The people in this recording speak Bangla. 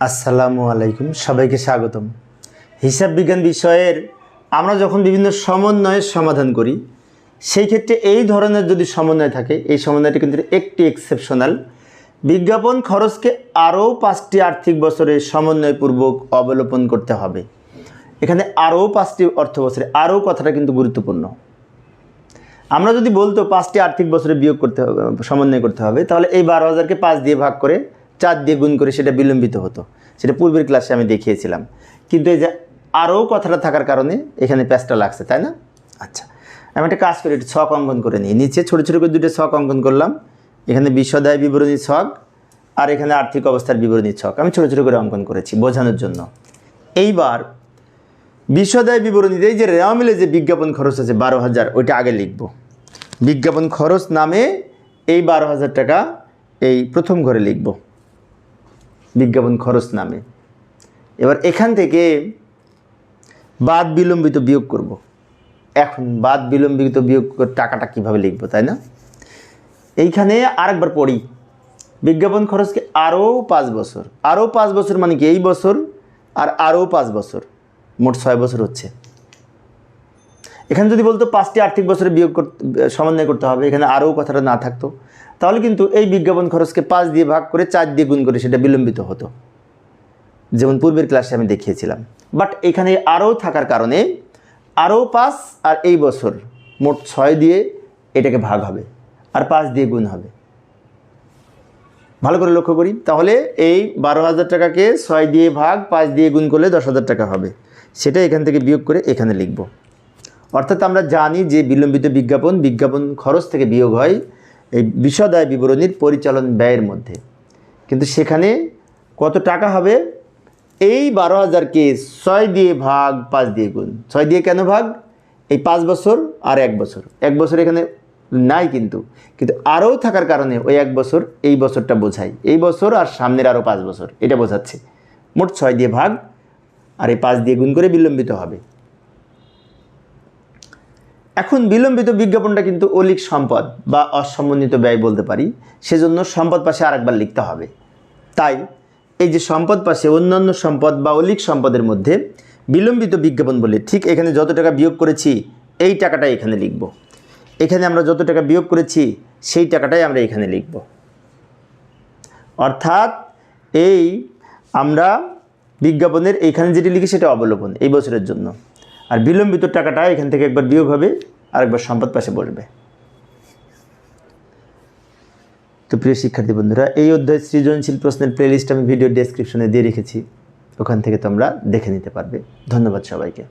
আসসালামু আলাইকুম, সবাইকে স্বাগতম। হিসাব বিজ্ঞান বিষয়ের আমরা যখন বিভিন্ন সমন্বয়ের সমাধান করি, সেই ক্ষেত্রে এই ধরনের যদি সমন্বয় থাকে, এই সমন্বয়টি কিন্তু একটি এক্সেপশনাল বিজ্ঞাপন খরচকে আরও পাঁচটি আর্থিক বছরের সমন্বয়পূর্বক অবলোপন করতে হবে। এখানে আরও পাঁচটি অর্থ বছরে, আরও কথাটা কিন্তু গুরুত্বপূর্ণ। আমরা যদি বলতো পাঁচটি আর্থিক বছরে বিয়োগ করতে হবে, সমন্বয় করতে হবে, তাহলে এই বারো হাজারকে পাঁচ দিয়ে ভাগ করে চার দিয়ে গুণ করে সেটা বিলম্বিত হতো। সেটা পূর্বের ক্লাসে আমি দেখিয়েছিলাম। কিন্তু এই যে আরও কথাটা থাকার কারণে এখানে প্যাচটা লাগছে, তাই না? আচ্ছা আমি একটা কাজ করি, একটু ছক অঙ্কন করে নিই। নিচে ছোটো ছোটো করে দুটো ছক অঙ্কন করলাম। এখানে বিশ্বদায় বিবরণী ছক আর এখানে আর্থিক অবস্থার বিবরণী ছক। আমি ছোটো ছোটো করে অঙ্কন করেছি বোঝানোর জন্য। এইবার বিশ্বদায় বিবরণীতে এই যে রেওয়া মিলে যে বিজ্ঞাপন খরচ আছে বারো হাজার, ওইটা আগে লিখব। বিজ্ঞাপন খরচ নামে এই বারো হাজার টাকা এই প্রথম ঘরে লিখব। বিজ্ঞাপন খরচ নামে। এবার এখান থেকে বাদ বিলম্বিত বিয়োগ করব। এখন বাদ বিলম্বিত বিয়োগ টাকাটা কীভাবে লিখব, তাই না? এইখানে আরেকবার পড়ি। বিজ্ঞাপন খরচকে আরও পাঁচ বছর? আরও পাঁচ বছর মানে কি এই বছর আর আরও পাঁচ বছর? মোট ছয় বছর হচ্ছে। এখানে যদি বলতো পাঁচটি আর্থিক বছরে বিয়োগ করতে, সমন্বয় করতে হবে, এখানে আরও কথাটা না থাকতো, তাহলে কিন্তু এই বিজ্ঞাপন খরচকে পাঁচ দিয়ে ভাগ করে চার দিয়ে গুণ করে সেটা বিলম্বিত হতো। যেমন পূর্বের ক্লাসে আমি দেখিয়েছিলাম। বাট এখানে আরও থাকার কারণে আরও পাঁচ আর এই বছর মোট ছয় দিয়ে এটাকে ভাগ হবে আর পাঁচ দিয়ে গুণ হবে। ভালো করে লক্ষ্য করি, তাহলে এই বারো হাজার টাকাকে ছয় দিয়ে ভাগ, পাঁচ দিয়ে গুণ করলে দশ হাজার টাকা হবে। সেটা এখান থেকে বিয়োগ করে এখানে লিখব। অর্থাৎ আমরা জানি যে বিলম্বিত বিজ্ঞাপন বিজ্ঞাপন খরচ থেকে বিয়োগ হয় এই বিশদায় বিবরণীর পরিচালন ব্যয়ের মধ্যে। কিন্তু সেখানে কত টাকা হবে? এই বারো হাজারকে ছয় দিয়ে ভাগ পাঁচ দিয়ে গুণ। ছয় দিয়ে কেন ভাগ? এই পাঁচ বছর আর এক বছর। এক বছর এখানে নাই কিন্তু। কিন্তু আরও থাকার কারণে ওই এক বছর এই বছরটা বোঝায়। এই বছর আর সামনের আরও পাঁচ বছর। এটা বোঝাচ্ছে। মোট ছয় দিয়ে ভাগ আর এই পাঁচ দিয়ে গুণ করে বিলম্বিত হবে। এখন বিলম্বিত বিজ্ঞাপনটা কিন্তু অলিক সম্পদ বা অসমন্বিত ব্যয় বলতে পারি। সেজন্য সম্পদ পাশে আরেকবার লিখতে হবে। তাই এই যে সম্পদ পাশে অন্যান্য সম্পদ বা অলিক সম্পদের মধ্যে বিলম্বিত বিজ্ঞাপন বলে ঠিক এখানে যত টাকা বিয়োগ করেছি, এই টাকাটাই এখানে লিখব। এখানে আমরা যত টাকা বিয়োগ করেছি, সেই টাকাটাই আমরা এখানে লিখব। অর্থাৎ এই আমরা বিজ্ঞাপনের এইখানে যেটি লিখি সেটা অবলোপন এই বছরের জন্য। আর বিলম্বিত টাকাটা এখান থেকে একবার বিয়োগ হবে, আর একবার সম্পদ পাশে বসবে। তো প্রিয় শিক্ষার্থী বন্ধুরা, এই অধ্যায় সৃজনশীল প্রশ্নের প্লেলিস্ট আমি ভিডিও ডেসক্রিপশনে দিয়ে রেখেছি। ওখান থেকে তোমরা দেখে নিতে পারবে। ধন্যবাদ সবাইকে।